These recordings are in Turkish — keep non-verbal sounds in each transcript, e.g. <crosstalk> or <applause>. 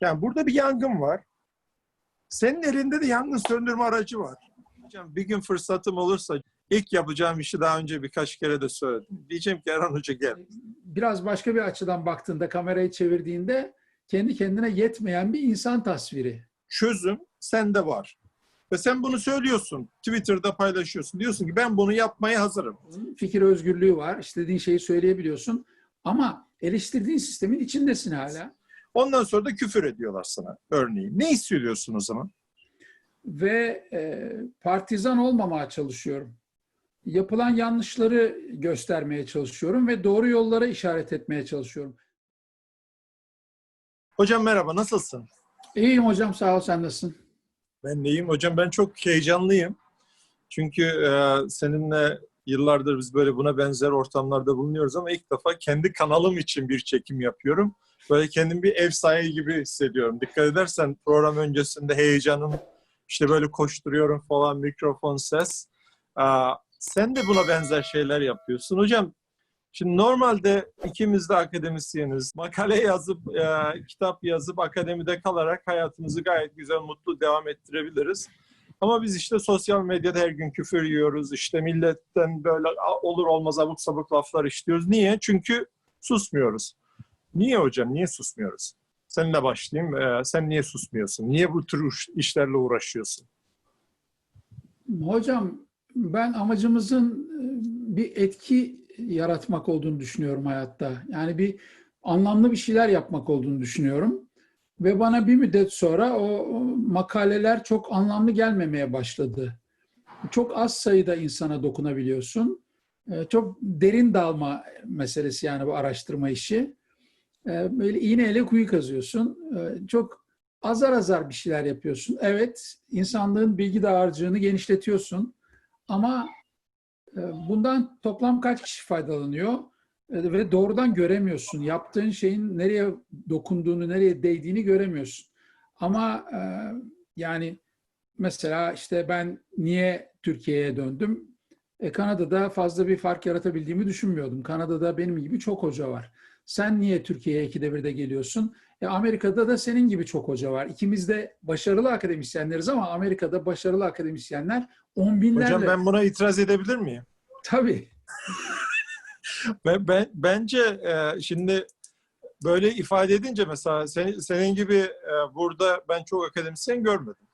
Yani burada bir yangın var. Senin elinde de yangın söndürme aracı var. Hocam bir gün fırsatım olursa ilk yapacağım işi daha önce birkaç kere de söyledim. Diyeceğim ki Erhan Hoca gel. Biraz başka bir açıdan baktığında, kamerayı çevirdiğinde kendi kendine yetmeyen bir insan tasviri. Çözüm sende var. Ve sen bunu söylüyorsun. Twitter'da paylaşıyorsun. Diyorsun ki ben bunu yapmaya hazırım. Fikir özgürlüğü var. İstediğin şeyi söyleyebiliyorsun. Ama eleştirdiğin sistemin içindesin hala. Ondan sonra da küfür ediyorlar sana örneğin. Ne hissediyorsun o zaman? Ve e, partizan olmamaya çalışıyorum. Yapılan yanlışları göstermeye çalışıyorum ve doğru yollara işaret etmeye çalışıyorum. Hocam merhaba nasılsın? İyiyim hocam sağ ol sen nasılsın? Ben neyim hocam? Ben çok heyecanlıyım. Çünkü e, seninle yıllardır biz böyle buna benzer ortamlarda bulunuyoruz ama ilk defa kendi kanalım için bir çekim yapıyorum. Böyle kendimi bir ev sahibi gibi hissediyorum. Dikkat edersen program öncesinde heyecanım, işte böyle koşturuyorum falan, mikrofon, ses. Aa, sen de buna benzer şeyler yapıyorsun. Hocam Şimdi normalde ikimiz de akademisyeniz. Makale yazıp, e, kitap yazıp akademide kalarak hayatımızı gayet güzel, mutlu devam ettirebiliriz. Ama biz işte sosyal medyada her gün küfür yiyoruz. İşte milletten böyle "Aa, olur olmaz abuk sabuk laflar işliyoruz. Niye? Çünkü susmuyoruz. Niye hocam? Niye susmuyoruz? Seninle başlayayım. E, sen niye susmuyorsun? Niye bu tür iş- işlerle uğraşıyorsun? Hocam ben amacımızın e, bir etki yaratmak olduğunu düşünüyorum hayatta. Yani bir anlamlı bir şeyler yapmak olduğunu düşünüyorum. Ve bana bir müddet sonra o makaleler çok anlamlı gelmemeye başladı. Çok az sayıda insana dokunabiliyorsun. E, Çok derin dalma meselesi yani bu araştırma işi. E, Böyle iğneyle kuyu kazıyorsun. E, Çok azar azar bir şeyler yapıyorsun. Evet, insanlığın bilgi dağarcığını genişletiyorsun. Ama e, bundan toplam kaç kişi faydalanıyor? E, Ve doğrudan göremiyorsun. Yaptığın şeyin nereye dokunduğunu, nereye değdiğini göremiyorsun. Ama e, yani mesela işte ben niye Türkiye'ye döndüm? E, Kanada'da fazla bir fark yaratabildiğimi düşünmüyordum. Kanada'da benim gibi çok hoca var. Sen niye Türkiye'ye ikide bir de geliyorsun? E, Amerika'da da senin gibi çok hoca var. İkimiz de başarılı akademisyenleriz ama Amerika'da başarılı akademisyenler on binlerle. Hocam ben buna itiraz edebilir miyim? Tabii. <laughs> Ben, ben bence e, şimdi böyle ifade edince mesela senin, senin gibi e, burada ben çok akademisyen görmedim.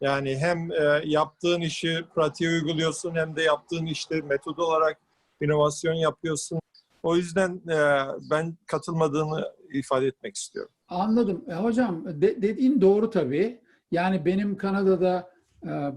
Yani hem e, yaptığın işi pratiğe uyguluyorsun hem de yaptığın işte metod olarak inovasyon yapıyorsun. O yüzden e, ben katılmadığını ifade etmek istiyorum. Anladım. E, hocam de- dediğin doğru tabii. Yani benim Kanada'da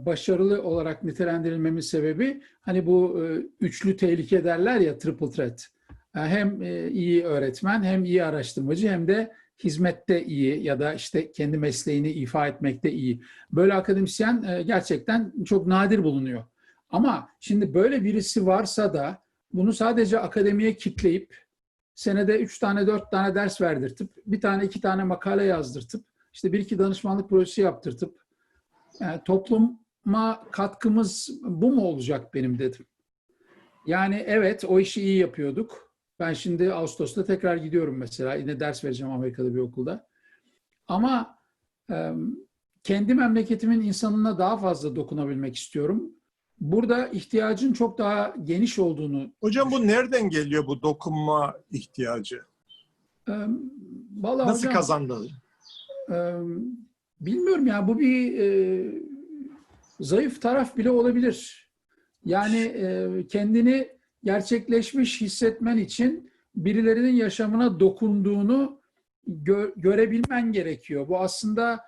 başarılı olarak nitelendirilmemin sebebi hani bu e, üçlü tehlike derler ya triple threat. E, hem e, iyi öğretmen hem iyi araştırmacı hem de hizmette iyi ya da işte kendi mesleğini ifa etmekte iyi. Böyle akademisyen e, gerçekten çok nadir bulunuyor. Ama şimdi böyle birisi varsa da bunu sadece akademiye kitleyip senede üç tane dört tane ders verdirtip bir tane iki tane makale yazdırtıp işte bir iki danışmanlık projesi yaptırtıp yani topluma katkımız bu mu olacak benim dedim. Yani evet o işi iyi yapıyorduk. Ben şimdi Ağustos'ta tekrar gidiyorum mesela. Yine ders vereceğim Amerika'da bir okulda. Ama e, kendi memleketimin insanına daha fazla dokunabilmek istiyorum. Burada ihtiyacın çok daha geniş olduğunu Hocam bu nereden geliyor bu dokunma ihtiyacı? e, vallahi Nasıl hocam, kazandın? Ee, Bilmiyorum ya bu bir e, zayıf taraf bile olabilir. Yani e, kendini gerçekleşmiş hissetmen için birilerinin yaşamına dokunduğunu gö- görebilmen gerekiyor. Bu aslında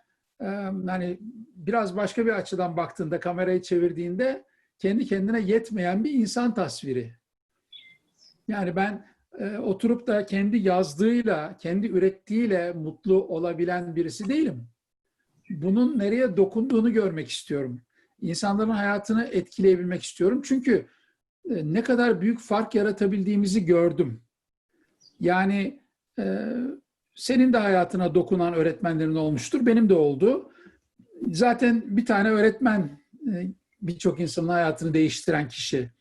e, hani biraz başka bir açıdan baktığında kamerayı çevirdiğinde kendi kendine yetmeyen bir insan tasviri. Yani ben e, oturup da kendi yazdığıyla, kendi ürettiğiyle mutlu olabilen birisi değilim. Bunun nereye dokunduğunu görmek istiyorum. İnsanların hayatını etkileyebilmek istiyorum. Çünkü e, ne kadar büyük fark yaratabildiğimizi gördüm. Yani e, senin de hayatına dokunan öğretmenlerin olmuştur. Benim de oldu. Zaten bir tane öğretmen e, birçok insanın hayatını değiştiren kişi.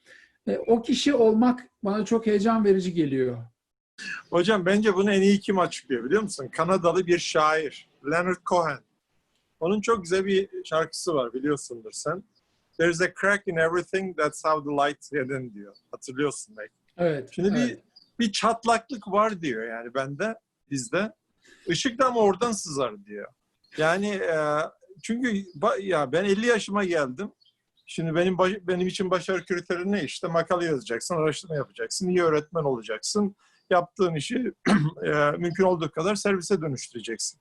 E, o kişi olmak bana çok heyecan verici geliyor. Hocam bence bunu en iyi kim açıklıyor biliyor musun? Kanadalı bir şair. Leonard Cohen. Onun çok güzel bir şarkısı var biliyorsundur sen. There's a crack in everything, that's how the light in diyor. Hatırlıyorsun belki. Evet. Şimdi evet. bir bir çatlaklık var diyor yani bende, bizde. Işık da ama oradan sızar diyor. Yani e, çünkü ya ben 50 yaşıma geldim. Şimdi benim baş- benim için başarı kriteri ne? İşte makale yazacaksın, araştırma yapacaksın, iyi öğretmen olacaksın. Yaptığın işi <clears throat> e, mümkün olduğu kadar servise dönüştüreceksin.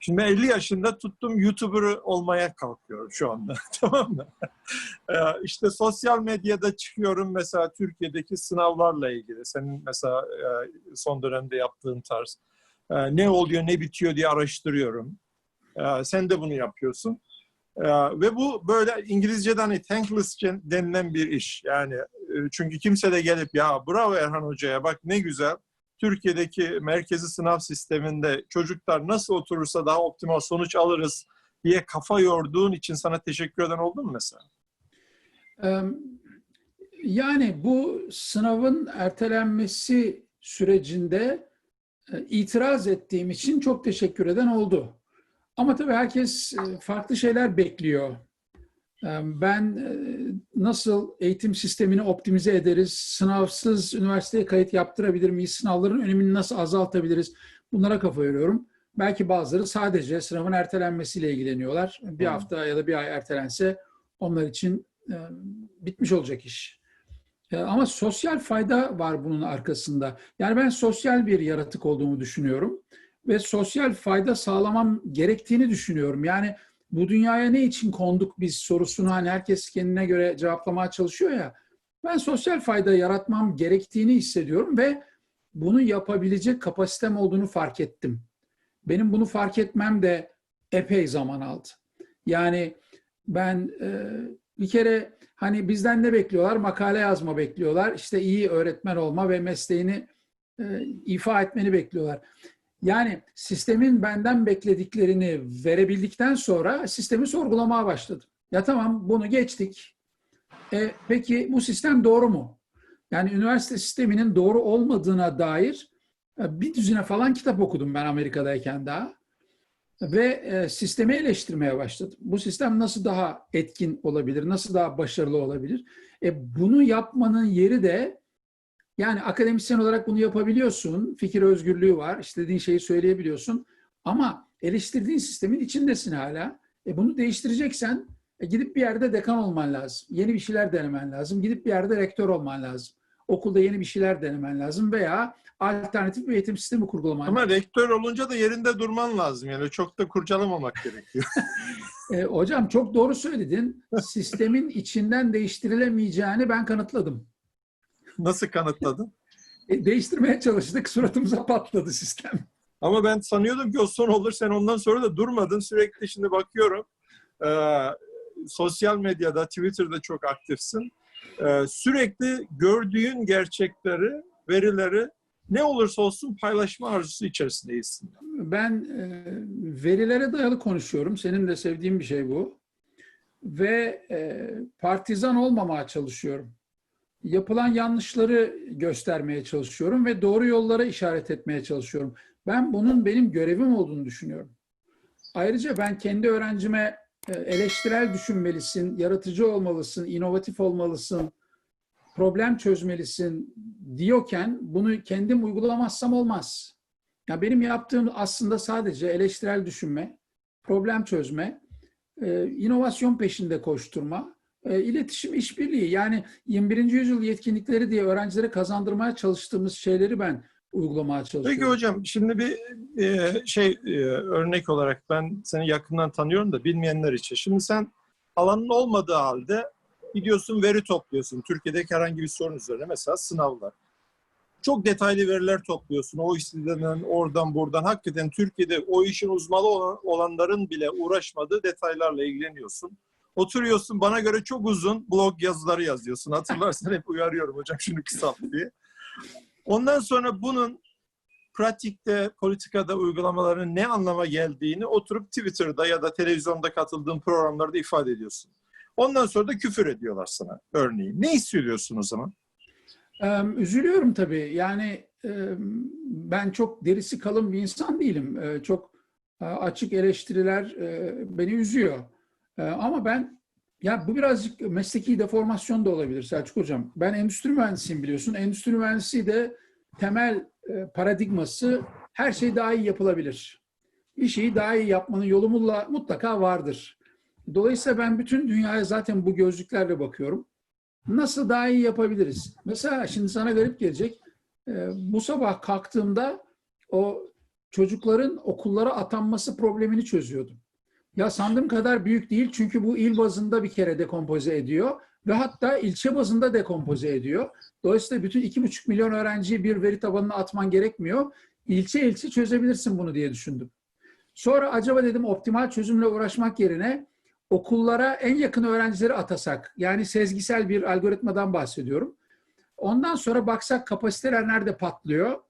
Şimdi ben 50 yaşında tuttum YouTuber olmaya kalkıyorum şu anda. <laughs> tamam mı? Ee, işte sosyal medyada çıkıyorum mesela Türkiye'deki sınavlarla ilgili. Senin mesela e, son dönemde yaptığın tarz. Ee, Ne oluyor, ne bitiyor diye araştırıyorum. Ee, Sen de bunu yapıyorsun. Ee, Ve bu böyle İngilizce'de hani thankless denilen bir iş. Yani e, çünkü kimse de gelip ya bravo Erhan Hoca'ya bak ne güzel. Türkiye'deki merkezi sınav sisteminde çocuklar nasıl oturursa daha optimal sonuç alırız diye kafa yorduğun için sana teşekkür eden oldu mu mesela? Yani bu sınavın ertelenmesi sürecinde e, itiraz ettiğim için çok teşekkür eden oldu. Ama tabii herkes e, farklı şeyler bekliyor. Ben e, nasıl eğitim sistemini optimize ederiz, sınavsız üniversiteye kayıt yaptırabilir miyiz, sınavların önemini nasıl azaltabiliriz bunlara kafa yoruyorum. Belki bazıları sadece sınavın ertelenmesiyle ilgileniyorlar. Bir Hı. hafta ya da bir ay ertelense onlar için bitmiş olacak iş. E, Ama sosyal fayda var bunun arkasında. Yani ben sosyal bir yaratık olduğumu düşünüyorum ve sosyal fayda sağlamam gerektiğini düşünüyorum. Yani bu dünyaya ne için konduk biz sorusunu hani herkes kendine göre cevaplamaya çalışıyor ya. Ben sosyal fayda yaratmam gerektiğini hissediyorum ve bunu yapabilecek kapasitem olduğunu fark ettim. Benim bunu fark etmem de epey zaman aldı. Yani ben e, bir kere hani bizden ne bekliyorlar? Makale yazma bekliyorlar. İşte iyi öğretmen olma ve mesleğini e, ifa etmeni bekliyorlar. Yani sistemin benden beklediklerini verebildikten sonra sistemi sorgulamaya başladım. Ya tamam bunu geçtik. E, peki bu sistem doğru mu? Yani üniversite sisteminin doğru olmadığına dair e, bir düzine falan kitap okudum ben Amerika'dayken daha. Ve e, sistemi eleştirmeye başladım. Bu sistem nasıl daha etkin olabilir, nasıl daha başarılı olabilir? E, bunu yapmanın yeri de yani akademisyen olarak bunu yapabiliyorsun. Fikir özgürlüğü var. istediğin şeyi söyleyebiliyorsun. Ama eleştirdiğin sistemin içindesin hala. E bunu değiştireceksen e gidip bir yerde dekan olman lazım. Yeni bir şeyler denemen lazım. Gidip bir yerde rektör olman lazım. Okulda yeni bir şeyler denemen lazım veya alternatif bir eğitim sistemi kurgulaman lazım. Ama rektör olunca da yerinde durman lazım. Yani çok da kurcalamamak <laughs> gerekiyor. E, hocam çok doğru söyledin. Sistemin içinden değiştirilemeyeceğini ben kanıtladım. Nasıl kanıtladın? E, değiştirmeye çalıştık, suratımıza patladı sistem. Ama ben sanıyordum ki o son olur. Sen ondan sonra da durmadın. Sürekli şimdi bakıyorum. e, sosyal medyada, Twitter'da çok aktifsin. E, sürekli gördüğün gerçekleri, verileri ne olursa olsun paylaşma arzusu içerisindeyiz. Ben e, verilere dayalı konuşuyorum. Senin de sevdiğin bir şey bu. Ve e, partizan olmamaya çalışıyorum. Yapılan yanlışları göstermeye çalışıyorum ve doğru yollara işaret etmeye çalışıyorum. Ben bunun benim görevim olduğunu düşünüyorum. Ayrıca ben kendi öğrencime e, eleştirel düşünmelisin, yaratıcı olmalısın, inovatif olmalısın, problem çözmelisin diyorken bunu kendim uygulamazsam olmaz. Ya benim yaptığım aslında sadece eleştirel düşünme, problem çözme, e, inovasyon peşinde koşturma, e, iletişim işbirliği. Yani 21. yüzyıl yetkinlikleri diye öğrencilere kazandırmaya çalıştığımız şeyleri ben uygulamaya çalışıyorum. Peki hocam şimdi bir e, şey e, örnek olarak ben seni yakından tanıyorum da bilmeyenler için. Şimdi sen alanın olmadığı halde gidiyorsun veri topluyorsun. Türkiye'deki herhangi bir sorun üzerine mesela sınavlar. Çok detaylı veriler topluyorsun. O istediğinden oradan buradan. Hakikaten Türkiye'de o işin uzmanı olan, olanların bile uğraşmadığı detaylarla ilgileniyorsun. Oturuyorsun bana göre çok uzun blog yazıları yazıyorsun. Hatırlarsan hep uyarıyorum hocam şunu kısalt diye. Ondan sonra bunun pratikte, politikada uygulamaların ne anlama geldiğini oturup Twitter'da ya da televizyonda katıldığın programlarda ifade ediyorsun. Ondan sonra da küfür ediyorlar sana örneğin. Ne hissediyorsun o zaman? Üzülüyorum tabii. Yani ben çok derisi kalın bir insan değilim. Ee, Çok e, açık eleştiriler e, beni üzüyor. E, Ama ben ya bu birazcık mesleki deformasyon da olabilir Selçuk Hocam. Ben endüstri mühendisiyim biliyorsun. Endüstri mühendisliği de temel e, paradigması her şey daha iyi yapılabilir. Bir şeyi daha iyi yapmanın yolu mutlaka vardır. Dolayısıyla ben bütün dünyaya zaten bu gözlüklerle bakıyorum. Nasıl daha iyi yapabiliriz? Mesela şimdi sana garip gelecek. Ee, bu sabah kalktığımda o çocukların okullara atanması problemini çözüyordum. Ya sandığım kadar büyük değil çünkü bu il bazında bir kere dekompoze ediyor ve hatta ilçe bazında dekompoze ediyor. Dolayısıyla bütün iki buçuk milyon öğrenciyi bir veri tabanına atman gerekmiyor. İlçe ilçe çözebilirsin bunu diye düşündüm. Sonra acaba dedim optimal çözümle uğraşmak yerine okullara en yakın öğrencileri atasak. Yani sezgisel bir algoritmadan bahsediyorum. Ondan sonra baksak kapasiteler nerede patlıyor.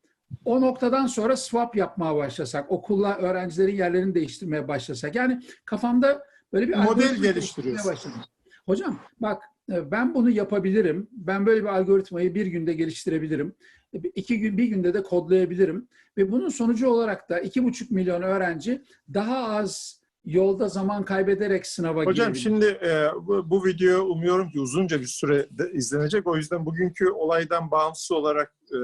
O noktadan sonra swap yapmaya başlasak. Okulla öğrencilerin yerlerini değiştirmeye başlasak. Yani kafamda böyle bir Model geliştiriyorsun. başladım. Hocam bak e, ben bunu yapabilirim. Ben böyle bir algoritmayı bir günde geliştirebilirim. E, iki gün bir günde de kodlayabilirim. Ve bunun sonucu olarak da iki buçuk milyon öğrenci daha az yolda zaman kaybederek sınava Hocam girebilir. şimdi e, bu, bu video umuyorum ki uzunca bir süre izlenecek. O yüzden bugünkü olaydan bağımsız olarak e,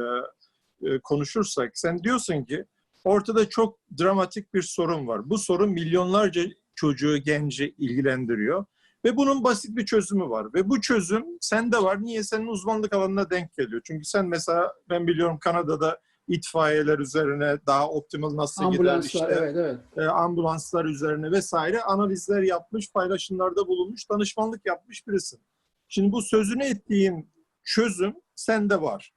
e, konuşursak sen diyorsun ki ortada çok dramatik bir sorun var. Bu sorun milyonlarca çocuğu, genci ilgilendiriyor. Ve bunun basit bir çözümü var. Ve bu çözüm sende var. Niye? Senin uzmanlık alanına denk geliyor. Çünkü sen mesela ben biliyorum Kanada'da itfaiyeler üzerine daha optimal nasıl gider işte evet evet. e, ambulanslar üzerine vesaire analizler yapmış, paylaşımlarda bulunmuş, danışmanlık yapmış birisin. Şimdi bu sözünü ettiğin çözüm sende var.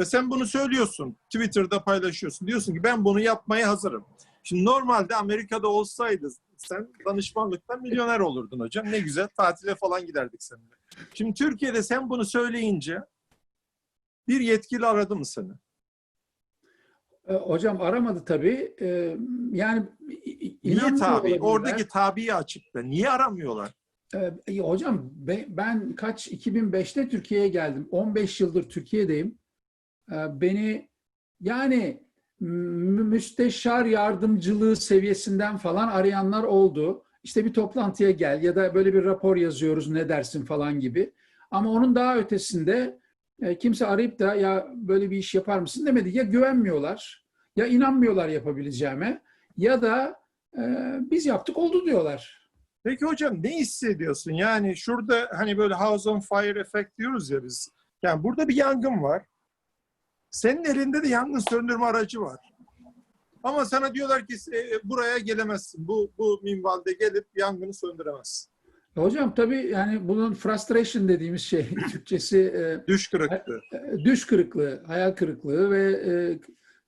Ve sen bunu söylüyorsun, Twitter'da paylaşıyorsun. Diyorsun ki ben bunu yapmaya hazırım. Şimdi normalde Amerika'da olsaydı sen danışmanlıktan milyoner olurdun hocam. Ne güzel tatile falan giderdik seninle. Şimdi Türkiye'de sen bunu söyleyince bir yetkili aradı mı seni? E, Hocam aramadı tabii. E, Yani Niye tabi? Oradaki tabiyi açıkla. Niye aramıyorlar? Ee, hocam be- ben kaç 2005'te Türkiye'ye geldim. 15 yıldır Türkiye'deyim. Ee, beni yani mü- müsteşar yardımcılığı seviyesinden falan arayanlar oldu. İşte bir toplantıya gel ya da böyle bir rapor yazıyoruz ne dersin falan gibi. Ama onun daha ötesinde e, kimse arayıp da ya böyle bir iş yapar mısın demedi. Ya güvenmiyorlar ya inanmıyorlar yapabileceğime ya da e, biz yaptık oldu diyorlar. Peki hocam ne hissediyorsun? Yani şurada hani böyle house on fire effect diyoruz ya biz. Yani burada bir yangın var. Senin elinde de yangın söndürme aracı var. Ama sana diyorlar ki "E, buraya gelemezsin. Bu bu minvalde gelip yangını söndüremezsin. Hocam tabii yani bunun frustration dediğimiz şey <laughs> Türkçesi e, Düş kırıklığı. e, düş kırıklığı, hayal kırıklığı ve e,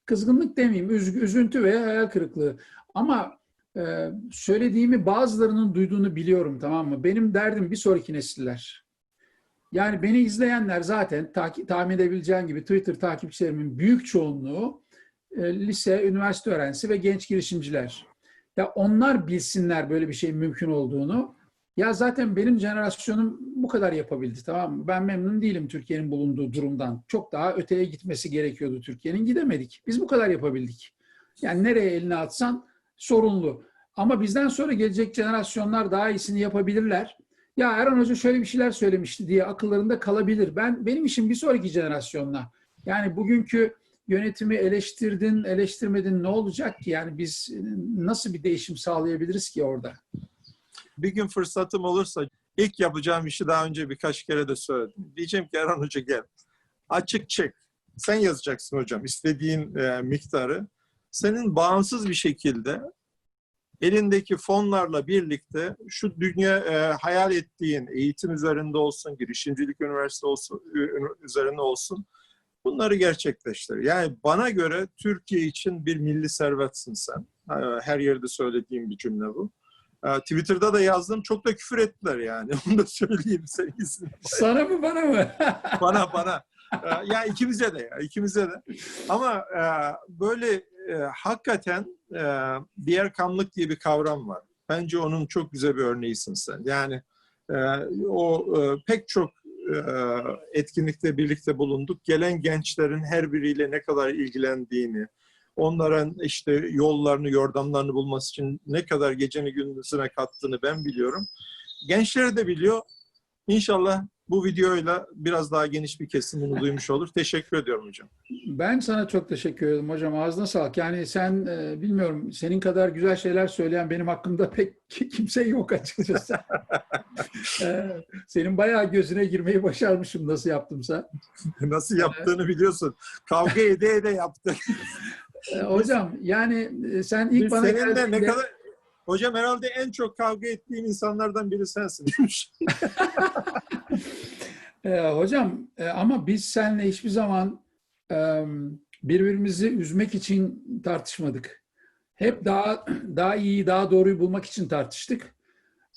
kızgınlık demeyeyim, üzüntü ve hayal kırıklığı. Ama e, söylediğimi bazılarının duyduğunu biliyorum tamam mı? Benim derdim bir sonraki nesiller. Yani beni izleyenler zaten tahmin edebileceğin gibi Twitter takipçilerimin büyük çoğunluğu e, lise, üniversite öğrencisi ve genç girişimciler. Ya onlar bilsinler böyle bir şeyin mümkün olduğunu. Ya zaten benim jenerasyonum bu kadar yapabildi tamam mı? Ben memnun değilim Türkiye'nin bulunduğu durumdan. Çok daha öteye gitmesi gerekiyordu Türkiye'nin. Gidemedik. Biz bu kadar yapabildik. Yani nereye elini atsan sorunlu. Ama bizden sonra gelecek jenerasyonlar daha iyisini yapabilirler. Ya Erhan Hoca şöyle bir şeyler söylemişti diye akıllarında kalabilir. Ben benim işim bir sonraki jenerasyonla. Yani bugünkü yönetimi eleştirdin, eleştirmedin ne olacak ki? Yani biz nasıl bir değişim sağlayabiliriz ki orada? Bir gün fırsatım olursa ilk yapacağım işi daha önce birkaç kere de söyledim. Diyeceğim ki Erhan Hoca gel. Açık çek. Sen yazacaksın hocam istediğin e, miktarı. Senin bağımsız bir şekilde elindeki fonlarla birlikte şu dünya e, hayal ettiğin eğitim üzerinde olsun, girişimcilik üniversite olsun, üzerine olsun bunları gerçekleştir. Yani bana göre Türkiye için bir milli servetsin sen. E, Her yerde söylediğim bir cümle bu. E, Twitter'da da yazdım. Çok da küfür ettiler yani. <laughs> Onu da söyleyeyim senin izninle. Sana mı bana mı? <laughs> Bana bana. E, Ya ikimize de ya ikimize de. Ama böyle hakikaten e, diğer kamlık diye bir kavram var. Bence onun çok güzel bir örneğisin sen. Yani e, o e, pek çok e, etkinlikte birlikte bulunduk. Gelen gençlerin her biriyle ne kadar ilgilendiğini, onların işte yollarını, yordamlarını bulması için ne kadar geceni gündüzüne kattığını ben biliyorum. Gençleri de biliyor. İnşallah bu videoyla biraz daha geniş bir kesim bunu duymuş olur. Teşekkür ediyorum hocam. Ben sana çok teşekkür ederim hocam. Ağzına sağlık. Yani sen e, bilmiyorum senin kadar güzel şeyler söyleyen benim hakkımda <laughs> pek ki- kimse yok açıkçası. <laughs> E, senin bayağı gözüne girmeyi başarmışım nasıl yaptımsa. <laughs> Nasıl yaptığını biliyorsun. Kavga ede ede yaptık. E, hocam yani sen ilk Biz bana senin de ne kadar... Hocam herhalde en çok kavga ettiğin insanlardan biri sensin. <laughs> <laughs> E, hocam e, ama biz seninle hiçbir zaman e, birbirimizi üzmek için tartışmadık. Hep daha daha iyi, daha doğruyu bulmak için tartıştık.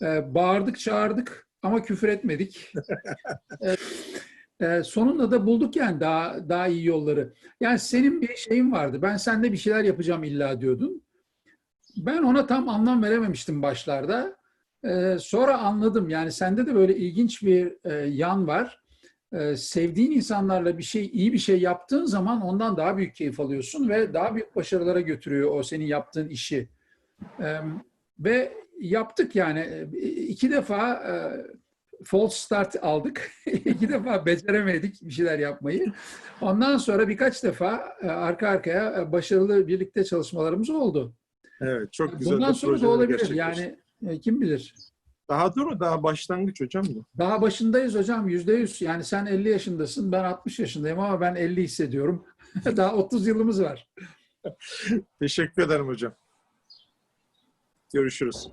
E, bağırdık, çağırdık ama küfür etmedik. <laughs> E, e, sonunda da bulduk yani daha daha iyi yolları. Yani senin bir şeyin vardı. Ben seninle bir şeyler yapacağım illa diyordun. Ben ona tam anlam verememiştim başlarda. Ee, sonra anladım. Yani sende de böyle ilginç bir e, yan var. Ee, sevdiğin insanlarla bir şey, iyi bir şey yaptığın zaman ondan daha büyük keyif alıyorsun ve daha büyük başarılara götürüyor o senin yaptığın işi. Ee, ve yaptık yani E, iki defa e, false start aldık. <laughs> iki defa beceremedik bir şeyler yapmayı. Ondan sonra birkaç defa e, arka arkaya e, başarılı birlikte çalışmalarımız oldu. Evet, çok güzel. Bundan sonra da olabilir. Yani e, kim bilir. Daha dur? Daha başlangıç hocam bu. Daha başındayız hocam yüzde yüz. Yani sen 50 yaşındasın, ben 60 yaşındayım ama ben 50 hissediyorum. <laughs> Daha 30 yılımız var. Teşekkür ederim hocam. Görüşürüz.